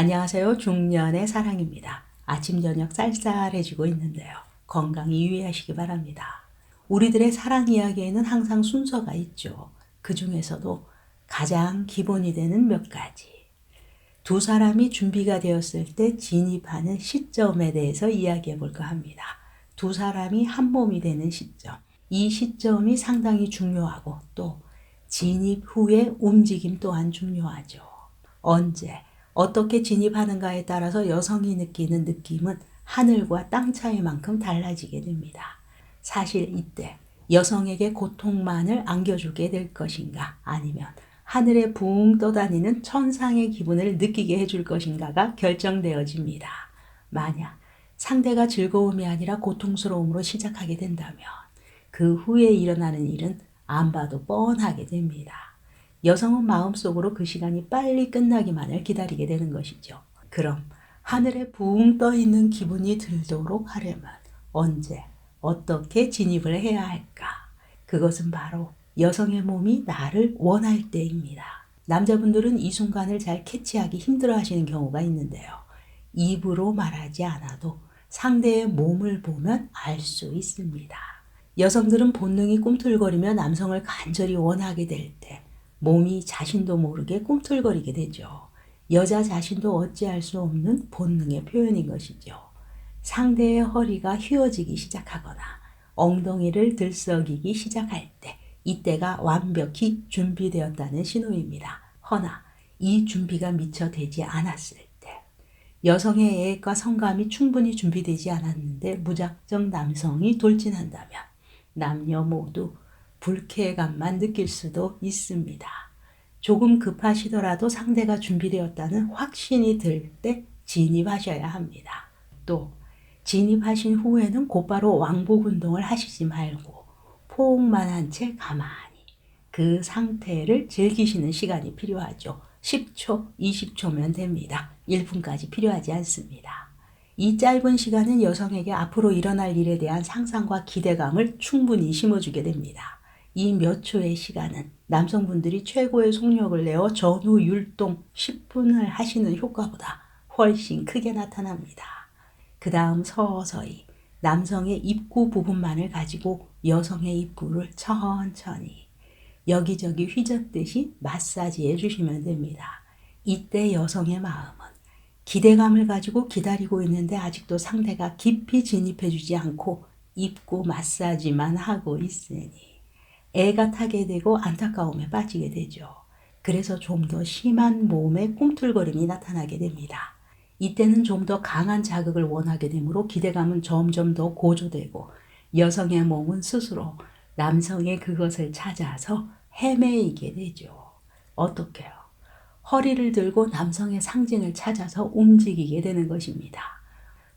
안녕하세요. 중년의 사랑입니다. 아침, 저녁 쌀쌀해지고 있는데요. 건강히 유의하시기 바랍니다. 우리들의 사랑 이야기에는 항상 순서가 있죠. 그 중에서도 가장 기본이 되는 몇 가지. 두 사람이 준비가 되었을 때 진입하는 시점에 대해서 이야기해 볼까 합니다. 두 사람이 한 몸이 되는 시점. 이 시점이 상당히 중요하고 또 진입 후의 움직임 또한 중요하죠. 언제, 어떻게 진입하는가에 따라서 여성이 느끼는 느낌은 하늘과 땅 차이만큼 달라지게 됩니다. 사실 이때 여성에게 고통만을 안겨주게 될 것인가 아니면 하늘에 붕 떠다니는 천상의 기분을 느끼게 해줄 것인가가 결정되어집니다. 만약 상대가 즐거움이 아니라 고통스러움으로 시작하게 된다면 그 후에 일어나는 일은 안 봐도 뻔하게 됩니다. 여성은 마음속으로 그 시간이 빨리 끝나기만을 기다리게 되는 것이죠. 그럼 하늘에 붕 떠 있는 기분이 들도록 하려면 언제, 어떻게 진입을 해야 할까? 그것은 바로 여성의 몸이 나를 원할 때입니다. 남자분들은 이 순간을 잘 캐치하기 힘들어 하시는 경우가 있는데요. 입으로 말하지 않아도 상대의 몸을 보면 알 수 있습니다. 여성들은 본능이 꿈틀거리며 남성을 간절히 원하게 될 때 몸이 자신도 모르게 꿈틀거리게 되죠. 여자 자신도 어찌할 수 없는 본능의 표현인 것이죠. 상대의 허리가 휘어지기 시작하거나 엉덩이를 들썩이기 시작할 때 이때가 완벽히 준비되었다는 신호입니다. 허나 이 준비가 미처 되지 않았을 때 여성의 애과 성감이 충분히 준비되지 않았는데 무작정 남성이 돌진한다면 남녀 모두 불쾌감만 느낄 수도 있습니다. 조금 급하시더라도 상대가 준비되었다는 확신이 들 때 진입하셔야 합니다. 또 진입하신 후에는 곧바로 왕복 운동을 하시지 말고 포옹만 한 채 가만히 그 상태를 즐기시는 시간이 필요하죠. 10초, 20초면 됩니다. 1분까지 필요하지 않습니다. 이 짧은 시간은 여성에게 앞으로 일어날 일에 대한 상상과 기대감을 충분히 심어주게 됩니다. 이 몇 초의 시간은 남성분들이 최고의 속력을 내어 전후 율동 10분을 하시는 효과보다 훨씬 크게 나타납니다. 그 다음 서서히 남성의 입구 부분만을 가지고 여성의 입구를 천천히 여기저기 휘젓듯이 마사지해 주시면 됩니다. 이때 여성의 마음은 기대감을 가지고 기다리고 있는데 아직도 상대가 깊이 진입해 주지 않고 입구 마사지만 하고 있으니 애가 타게 되고 안타까움에 빠지게 되죠. 그래서 좀 더 심한 몸의 꿈틀거림이 나타나게 됩니다. 이때는 좀 더 강한 자극을 원하게 되므로 기대감은 점점 더 고조되고 여성의 몸은 스스로 남성의 그것을 찾아서 헤매이게 되죠. 어떻게요? 허리를 들고 남성의 상징을 찾아서 움직이게 되는 것입니다.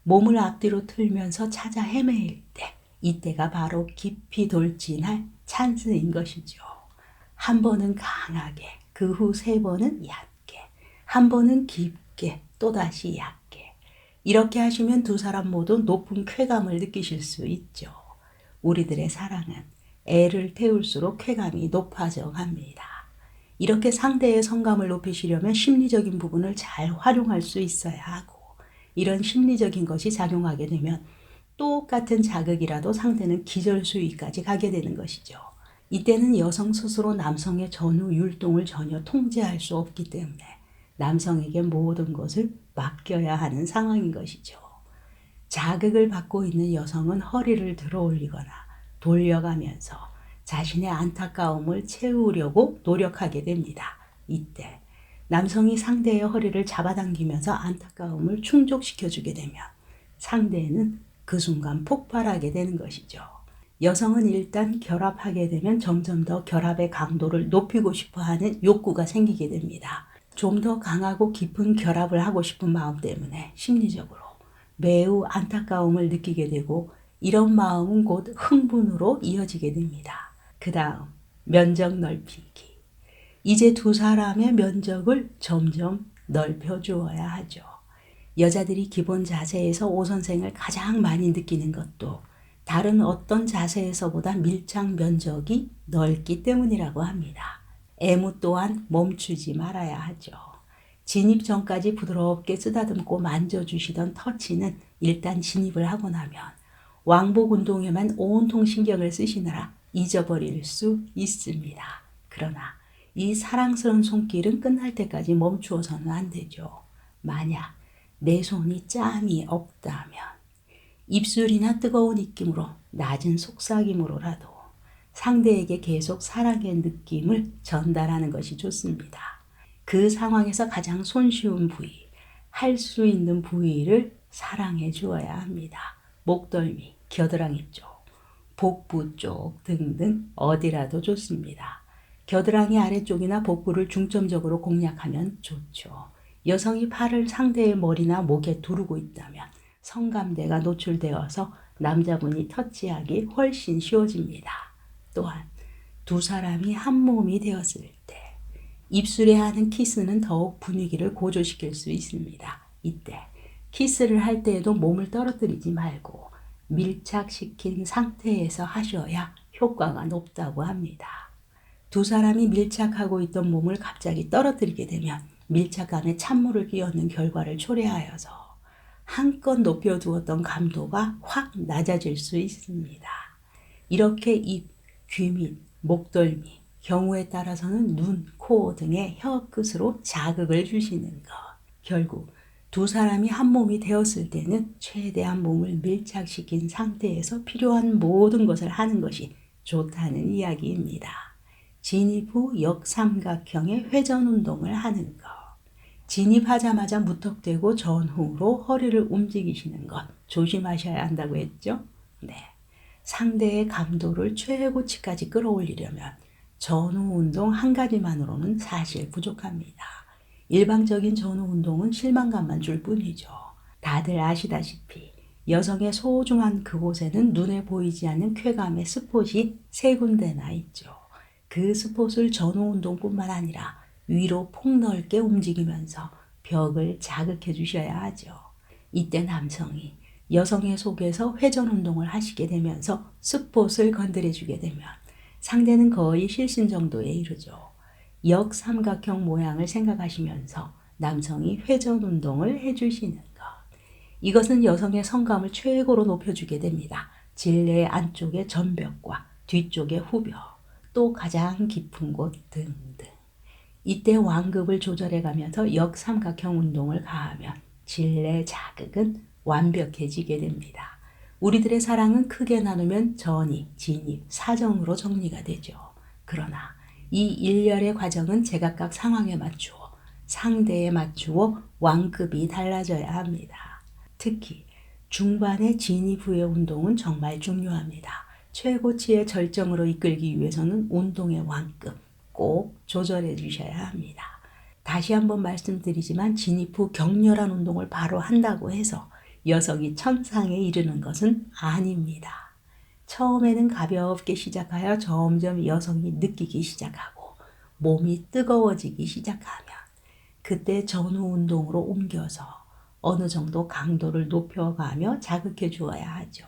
몸을 앞뒤로 틀면서 찾아 헤매일 때, 이때가 바로 깊이 돌진할 찬스인 것이죠. 한 번은 강하게, 그 후 세 번은 얕게, 한 번은 깊게, 또다시 얕게. 이렇게 하시면 두 사람 모두 높은 쾌감을 느끼실 수 있죠. 우리들의 사랑은 애를 태울수록 쾌감이 높아져 갑니다. 이렇게 상대의 성감을 높이시려면 심리적인 부분을 잘 활용할 수 있어야 하고, 이런 심리적인 것이 작용하게 되면 똑같은 자극이라도 상대는 기절 수위까지 가게 되는 것이죠. 이때는 여성 스스로 남성의 전후 율동을 전혀 통제할 수 없기 때문에 남성에게 모든 것을 맡겨야 하는 상황인 것이죠. 자극을 받고 있는 여성은 허리를 들어 올리거나 돌려가면서 자신의 안타까움을 채우려고 노력하게 됩니다. 이때 남성이 상대의 허리를 잡아당기면서 안타까움을 충족시켜주게 되면 상대는 그 순간 폭발하게 되는 것이죠. 여성은 일단 결합하게 되면 점점 더 결합의 강도를 높이고 싶어 하는 욕구가 생기게 됩니다. 좀 더 강하고 깊은 결합을 하고 싶은 마음 때문에 심리적으로 매우 안타까움을 느끼게 되고 이런 마음은 곧 흥분으로 이어지게 됩니다. 그 다음, 면적 넓히기. 이제 두 사람의 면적을 점점 넓혀 주어야 하죠. 여자들이 기본 자세에서 오 선생을 가장 많이 느끼는 것도 다른 어떤 자세에서보다 밀착 면적이 넓기 때문이라고 합니다. 애무 또한 멈추지 말아야 하죠. 진입 전까지 부드럽게 쓰다듬고 만져주시던 터치는 일단 진입을 하고 나면 왕복 운동에만 온통 신경을 쓰시느라 잊어버릴 수 있습니다. 그러나 이 사랑스러운 손길은 끝날 때까지 멈추어서는 안 되죠. 만약 내 손이 짬이 없다면 입술이나 뜨거운 입김으로 낮은 속삭임으로라도 상대에게 계속 사랑의 느낌을 전달하는 것이 좋습니다. 그 상황에서 가장 손쉬운 부위, 할 수 있는 부위를 사랑해 주어야 합니다. 목덜미, 겨드랑이 쪽, 복부 쪽 등등 어디라도 좋습니다. 겨드랑이 아래쪽이나 복부를 중점적으로 공략하면 좋죠. 여성이 팔을 상대의 머리나 목에 두르고 있다면 성감대가 노출되어서 남자분이 터치하기 훨씬 쉬워집니다. 또한 두 사람이 한 몸이 되었을 때 입술에 하는 키스는 더욱 분위기를 고조시킬 수 있습니다. 이때 키스를 할 때에도 몸을 떨어뜨리지 말고 밀착시킨 상태에서 하셔야 효과가 높다고 합니다. 두 사람이 밀착하고 있던 몸을 갑자기 떨어뜨리게 되면 밀착감에 찬물을 끼얹는 결과를 초래하여서 한껏 높여두었던 감도가 확 낮아질 수 있습니다. 이렇게 입, 귀 및 목덜미, 경우에 따라서는 눈, 코 등의 혀 끝으로 자극을 주시는 것. 결국 두 사람이 한 몸이 되었을 때는 최대한 몸을 밀착시킨 상태에서 필요한 모든 것을 하는 것이 좋다는 이야기입니다. 진입 후 역삼각형의 회전 운동을 하는 것. 진입하자마자 무턱대고 전후로 허리를 움직이시는 것 조심하셔야 한다고 했죠? 네. 상대의 감도를 최고치까지 끌어올리려면 전후 운동 한 가지만으로는 사실 부족합니다. 일방적인 전후 운동은 실망감만 줄 뿐이죠. 다들 아시다시피 여성의 소중한 그곳에는 눈에 보이지 않는 쾌감의 스폿이 세 군데나 있죠. 그 스폿을 전후 운동뿐만 아니라 위로 폭넓게 움직이면서 벽을 자극해 주셔야 하죠. 이때 남성이 여성의 속에서 회전 운동을 하시게 되면서 스폿을 건드려 주게 되면 상대는 거의 실신 정도에 이르죠. 역삼각형 모양을 생각하시면서 남성이 회전 운동을 해주시는 것. 이것은 여성의 성감을 최고로 높여주게 됩니다. 질내 안쪽의 전벽과 뒤쪽의 후벽, 또 가장 깊은 곳 등등. 이때 완급을 조절해 가면서 역삼각형 운동을 가하면 질내 자극은 완벽해지게 됩니다. 우리들의 사랑은 크게 나누면 전이, 진입, 사정으로 정리가 되죠. 그러나 이 일렬의 과정은 제각각 상황에 맞추어 상대에 맞추어 완급이 달라져야 합니다. 특히 중반의 진입 후의 운동은 정말 중요합니다. 최고치의 절정으로 이끌기 위해서는 운동의 완급 꼭 조절해 주셔야 합니다. 다시 한번 말씀드리지만 진입 후 격렬한 운동을 바로 한다고 해서 여성이 천상에 이르는 것은 아닙니다. 처음에는 가볍게 시작하여 점점 여성이 느끼기 시작하고 몸이 뜨거워지기 시작하면 그때 전후 운동으로 옮겨서 어느 정도 강도를 높여가며 자극해 주어야 하죠.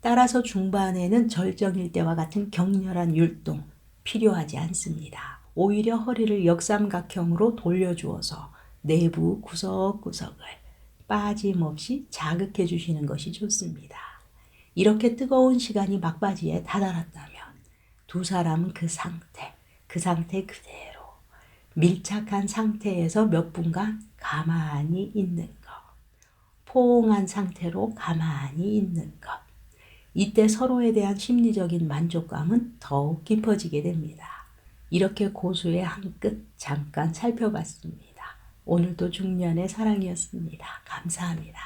따라서 중반에는 절정일 때와 같은 격렬한 율동 필요하지 않습니다. 오히려 허리를 역삼각형으로 돌려주어서 내부 구석구석을 빠짐없이 자극해 주시는 것이 좋습니다. 이렇게 뜨거운 시간이 막바지에 다다랐다면 두 사람은 그 상태, 그 상태 그대로 밀착한 상태에서 몇 분간 가만히 있는 것, 포옹한 상태로 가만히 있는 것. 이때 서로에 대한 심리적인 만족감은 더욱 깊어지게 됩니다. 이렇게 고수의 한 끝 잠깐 살펴봤습니다. 오늘도 중년의 사랑이었습니다. 감사합니다.